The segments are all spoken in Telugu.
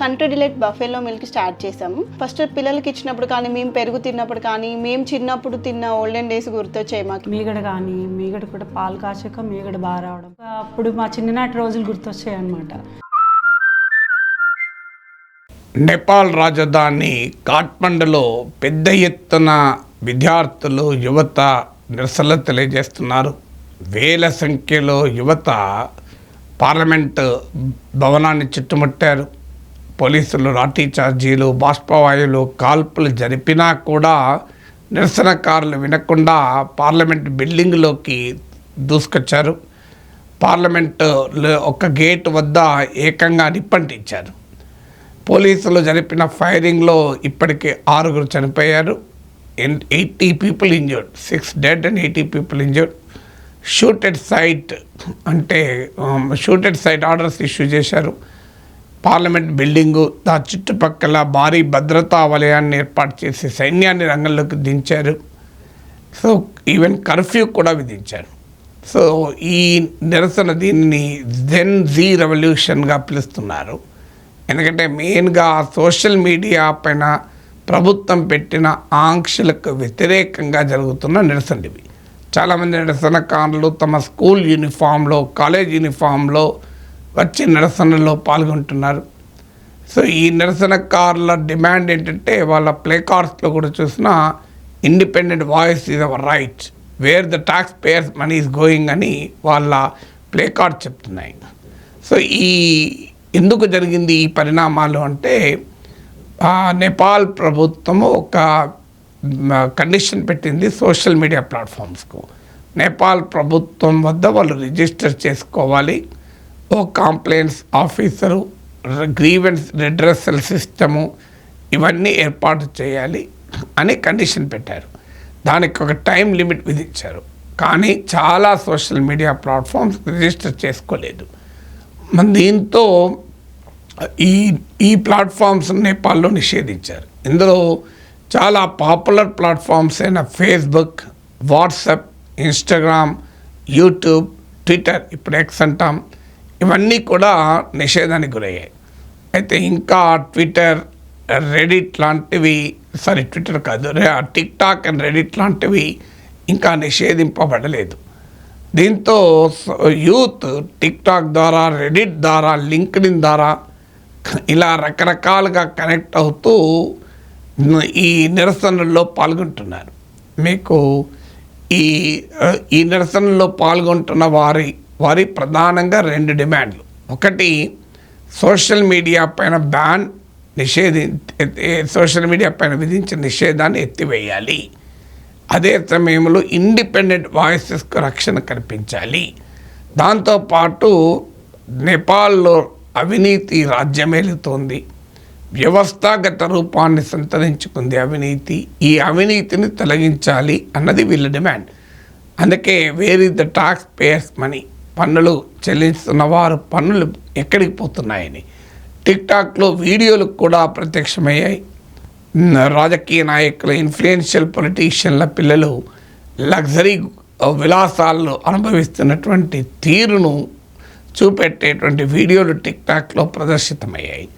Country delight buffalo milk start చేసాము ఫస్ట్ పిల్లలకి ఇచ్చినప్పుడు కానీ మేము పెరుగు తిన్నప్పుడు కానీ మేము చిన్నప్పుడు తిన్న ఓల్డెన్ డేస్ గుర్తొచ్చాయి మాకు. మీగడ కానీ మీగడ కూడా పాలు కాచాక మీగడ బాగా రావడం. అప్పుడు మా చిన్ననాటి రోజులు గుర్తొచ్చాయి అనమాట నేపాల్ రాజధాని కాఠ్మండులో పెద్ద ఎత్తున విద్యార్థులు యువత నిరసనలు తెలియజేస్తున్నారు. వేల సంఖ్యలో యువత పార్లమెంట్ భవనాన్ని చుట్టుముట్టారు. పోలీసులు లాఠీ చార్జీలు బాష్పవాయువులు కాల్పులు జరిపినా కూడా నిరసనకారులు వినకుండా పార్లమెంట్ బిల్డింగ్లోకి దూసుకొచ్చారు. పార్లమెంటులో ఒక గేట్ వద్ద ఏకంగా నిప్పంటించారు. పోలీసులు జరిపిన ఫైరింగ్లో ఇప్పటికే ఆరుగురు చనిపోయారు. Eighty people injured six dead and eighty people injured. Shoot at sight అంటే shoot at sight orders issue చేశారు. పార్లమెంట్ బిల్డింగు దా చుట్టుపక్కల భారీ భద్రతా వలయాన్ని ఏర్పాటు చేసి సైన్యాన్ని రంగంలోకి దించారు. సో ఈవెన్ కర్ఫ్యూ కూడా విధించారు. సో ఈ నిరసన దీన్ని జెన్ జీ రెవల్యూషన్గా పిలుస్తున్నారు. ఎందుకంటే మెయిన్గా సోషల్ మీడియా పైన ప్రభుత్వం పెట్టిన ఆంక్షలకు వ్యతిరేకంగా జరుగుతున్న నిరసనలు ఇవి. చాలామంది నిరసనకారులు తమ స్కూల్ యూనిఫామ్లో కాలేజ్ యూనిఫామ్లో వచ్చి నిరసనలో పాల్గొంటున్నారు. సో ఈ నిరసనకారుల డిమాండ్ ఏంటంటే వాళ్ళ ప్లే కార్డ్స్లో కూడా చూసిన independent voice is our right where the tax payers money is going అని వాళ్ళ ప్లే కార్డ్ చెప్తున్నాయి. సో ఈ ఎందుకు జరిగింది ఈ పరిణామాలు అంటే నేపాల్ ప్రభుత్వము ఒక కండిషన్ పెట్టింది సోషల్ మీడియా ప్లాట్ఫామ్స్కు. నేపాల్ ప్రభుత్వం వద్ద వాళ్ళు రిజిస్టర్ చేసుకోవాలి. ఓ complaints officer grievance redressal system ఇవన్నీ ఏర్పాటు చేయాలి అని కండిషన్ పెట్టారు. దానికి ఒక టైం లిమిట్ విధించారు. కానీ చాలా సోషల్ మీడియా ప్లాట్ఫామ్స్ రిజిస్టర్ చేసుకోలేదు. దీంతో ఈ ఈ ప్లాట్ఫామ్స్ నేపాల్లో నిషేధించారు. ఇందులో చాలా పాపులర్ ప్లాట్ఫామ్స్ అయిన Facebook WhatsApp Instagram YouTube Twitter ఇప్పుడు ఎక్స్ అంటాం ఇవన్నీ కూడా నిషేధానికి గురయ్యాయి. అయితే ఇంకా ట్విట్టర్ రెడిట్ లాంటివి సారీ ట్విట్టర్ కాదు టిక్ టాక్ అండ్ రెడిట్ లాంటివి ఇంకా నిషేధింపబడలేదు. దీంతో యూత్ టిక్ టాక్ ద్వారా రెడిట్ ద్వారా లింక్డ్ఇన్ ద్వారా ఇలా రకరకాలుగా కనెక్ట్ అవుతూ ఈ నిరసనల్లో పాల్గొంటున్నారు. మీకు ఈ ఈ నిరసనలో పాల్గొంటున్న వారి వారి ప్రధానంగా రెండు డిమాండ్లు. ఒకటి సోషల్ మీడియా పైన బ్యాన్ నిషేధి సోషల్ మీడియా పైన విధించిన నిషేధాన్ని ఎత్తివేయాలి. అదే సమయంలో ఇండిపెండెంట్ వాయిసెస్కు రక్షణ కల్పించాలి. దాంతోపాటు నేపాల్లో అవినీతి రాజ్యమేలుతోంది. వ్యవస్థాగత రూపాన్ని సంతరించుకుంది అవినీతి. ఈ అవినీతిని తొలగించాలి అన్నది వీళ్ళ డిమాండ్. అందుకే where is the tax payers money. పన్నులు చెల్లిస్తున్న వారు పన్నులు ఎక్కడికి పోతున్నాయని. టిక్టాక్లో వీడియోలు కూడా ప్రత్యక్షమయ్యాయి. రాజకీయ నాయకుల ఇన్ఫ్లుయెన్షియల్ పొలిటీషియన్ల పిల్లలు లగ్జరీ విలాసాలను అనుభవిస్తున్నటువంటి తీరును చూపెట్టేటువంటి వీడియోలు టిక్టాక్లో ప్రదర్శితమయ్యాయి.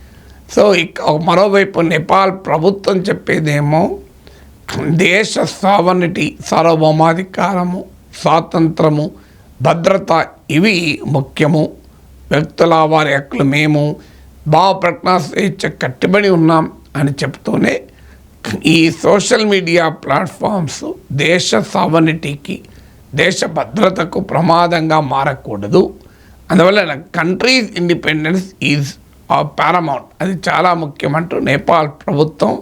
సో ఇక మరోవైపు నేపాల్ ప్రభుత్వం చెప్పేదేమో దేశ సావర్నిటీ సార్వభౌమాధికారము స్వాతంత్రము భద్రత ఇవి ముఖ్యము. వ్యక్తుల వారి హక్కులు మేము. బావ ప్రజ్ఞా కట్టుబడి ఉన్నాం అని చెప్తూనే ఈ సోషల్ మీడియా ప్లాట్ఫామ్స్ దేశ సావర్నిటీకి దేశ భద్రతకు ప్రమాదంగా మారకూడదు. అందువల్ల కంట్రీస్ ఇండిపెండెన్స్ ఈజ్ పారమౌంట్. అది చాలా ముఖ్యమంటూ నేపాల్ ప్రభుత్వం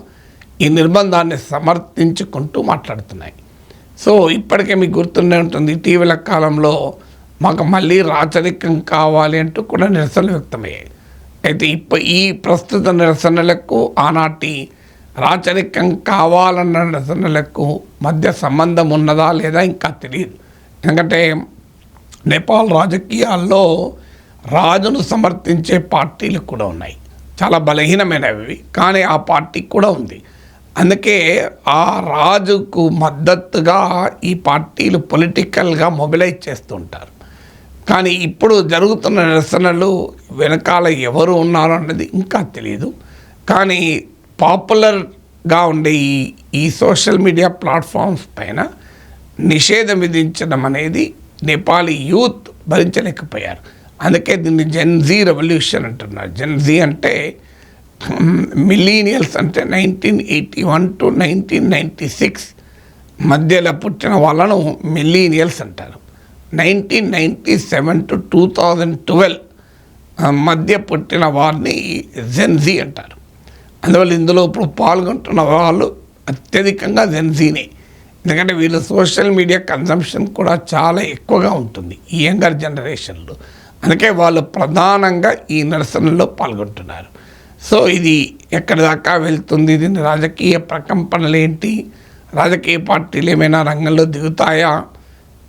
ఈ నిర్బంధాన్ని సమర్థించుకుంటూ మాట్లాడుతున్నాయి. సో ఇప్పటికే మీకు గుర్తుండే ఉంటుంది ఇటీవల కాలంలో మాకు మళ్ళీ రాచరికం కావాలి అంటూ కూడా నిరసనలు వ్యక్తమయ్యాయి. అయితే ఇప్ప ఈ ప్రస్తుత నిరసనలకు ఆనాటి రాచరికం కావాలన్న నిరసనలకు మధ్య సంబంధం ఉన్నదా లేదా ఇంకా తెలియదు ఎందుకంటే నేపాల్ రాజకీయాల్లో రాజును సమర్థించే పార్టీలు కూడా ఉన్నాయి. చాలా బలహీనమైనవి కానీ ఆ పార్టీ కూడా ఉంది. అందుకే ఆ రాజుకు మద్దతుగా ఈ పార్టీలు పొలిటికల్గా మొబిలైజ్ చేస్తుంటారు. కానీ ఇప్పుడు జరుగుతున్న నిరసనలు వెనకాల ఎవరు ఉన్నారు అన్నది ఇంకా తెలియదు కానీ పాపులర్గా ఉండే ఈ ఈ సోషల్ మీడియా ప్లాట్ఫామ్స్ పైన నిషేధం విధించడం అనేది నేపాలీ యూత్ భరించలేకపోయారు. అందుకే దీన్ని జెన్జీ రెవల్యూషన్ అంటున్నారు. జెన్జీ అంటే మిలీనియల్స్ అంటే nineteen eighty one to nineteen ninety six మధ్యలో పుట్టిన వాళ్ళను మిలీనియల్స్ అంటారు. Nineteen ninety seven to two thousand twelve మధ్య పుట్టిన వారిని జెన్జీ అంటారు. అందువల్ల ఇందులో ఇప్పుడు పాల్గొంటున్న వాళ్ళు అత్యధికంగా జెన్జీనే ఎందుకంటే వీళ్ళు సోషల్ మీడియా కన్సంప్షన్ కూడా చాలా ఎక్కువగా ఉంటుంది ఈ యంగర్ జనరేషన్లో. అందుకే వాళ్ళు ప్రధానంగా ఈ నిరసనలో పాల్గొంటున్నారు. సో ఇది ఎక్కడి దాకా వెళ్తుంది? దీని రాజకీయ ప్రకంపనలు ఏంటి? రాజకీయ పార్టీలు ఏమైనా రంగంలో దిగుతాయా?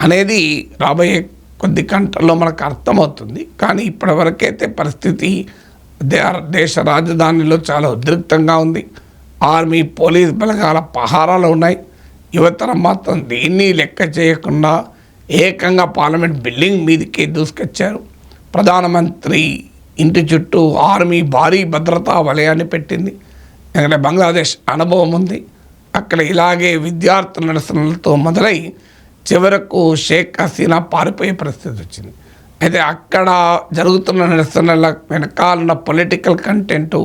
అనేది రాబోయే కొద్ది గంటల్లో మనకు అర్థమవుతుంది. కానీ ఇప్పటివరకైతే పరిస్థితి దేశ రాజధానిలో చాలా ఉద్రిక్తంగా ఉంది. ఆర్మీ పోలీస్ బలగాల పహారాలు ఉన్నాయి. యువతరం మాత్రం దేన్ని లెక్క చేయకుండా ఏకంగా పార్లమెంట్ బిల్డింగ్ మీదకి దూసుకొచ్చారు. ప్రధానమంత్రి ఇంటి చుట్టూ ఆర్మీ భారీ భద్రతా వలయాన్ని పెట్టింది. ఎందుకంటే బంగ్లాదేశ్ అనుభవం ఉంది. అక్కడ ఇలాగే విద్యార్థుల నిరసనలతో మొదలై చివరకు షేక్ హసీనా పారిపోయే పరిస్థితి వచ్చింది. అయితే అక్కడ జరుగుతున్న నిరసనల వెనకాలన్న పొలిటికల్ కంటెంట్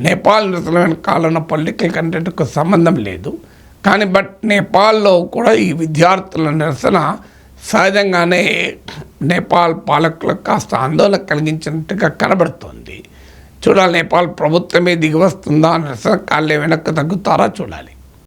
నేపాల్ నిరసన వెనకాలన్న పొలిటికల్ కంటెంట్కు సంబంధం లేదు. కానీ బట్ నేపాల్లో కూడా ఈ విద్యార్థుల నిరసన సహజంగానే నేపాల్ పాలకులకు కాస్త ఆందోళన కలిగించినట్టుగా కనబడుతోంది. చూడాలి నేపాల్ ప్రభుత్వమే దిగి వస్తుందా? నిరసన కాళ్ళే వెనక్కి తగ్గుతారా? చూడాలి.